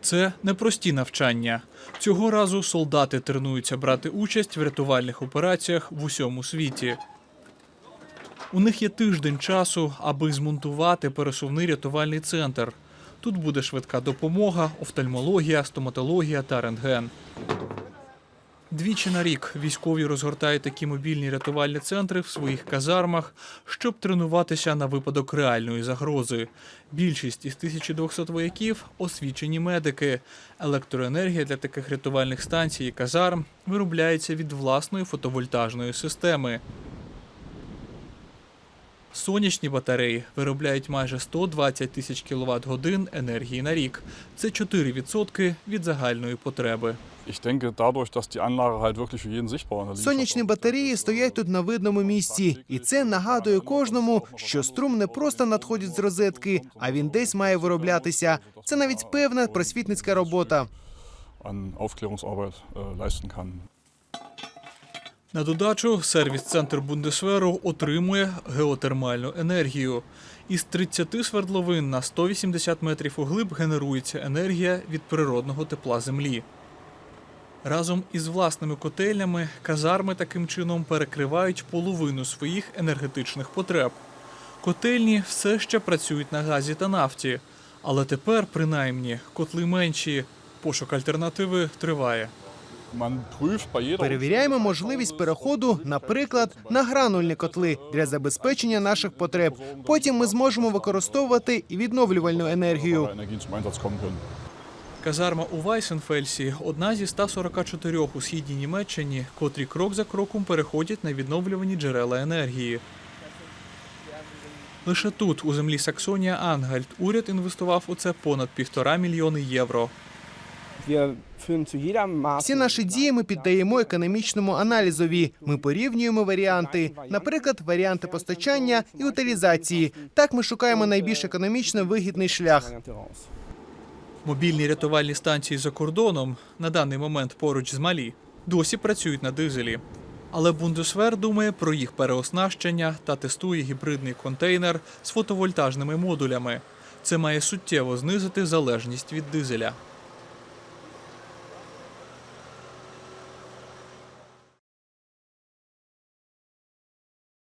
Це непрості навчання. Цього разу солдати тренуються брати участь в рятувальних операціях в усьому світі. У них є тиждень часу, аби змонтувати пересувний рятувальний центр. Тут буде швидка допомога, офтальмологія, стоматологія та рентген. Двічі на рік військові розгортають такі мобільні рятувальні центри в своїх казармах, щоб тренуватися на випадок реальної загрози. Більшість із 1200 вояків освічені медики. Електроенергія для таких рятувальних станцій і казарм виробляється від власної фотовольтажної системи. Сонячні батареї виробляють майже 120 тисяч кВт годин енергії на рік. Це 4% від загальної потреби. Сонячні батареї стоять тут на видному місці, і це нагадує кожному, що струм не просто надходить з розетки, а він десь має вироблятися. Це навіть певна просвітницька робота. На додачу сервіс-центр Бундесверу отримує геотермальну енергію. Із 30 свердловин на 180 метрів углиб генерується енергія від природного тепла землі. Разом із власними котельнями казарми таким чином перекривають половину своїх енергетичних потреб. Котельні все ще працюють на газі та нафті, але тепер, принаймні, котли менші. Пошук альтернативи триває. Перевіряємо можливість переходу, наприклад, на гранульні котли для забезпечення наших потреб. Потім ми зможемо використовувати і відновлювальну енергію. Казарма у Вайсенфельсі одна зі 144 у східній Німеччині, котрі крок за кроком переходять на відновлювані джерела енергії. Лише тут, у землі Саксонія Ангельт, уряд інвестував у це понад півтора мільйони євро. Всі наші дії ми піддаємо економічному аналізові. Ми порівнюємо варіанти, наприклад, варіанти постачання і утилізації. Так ми шукаємо найбільш економічно вигідний шлях. Мобільні рятувальні станції за кордоном, на даний момент поруч з Малі, досі працюють на дизелі. Але Бундесвер думає про їх переоснащення та тестує гібридний контейнер з фотовольтажними модулями. Це має суттєво знизити залежність від дизеля.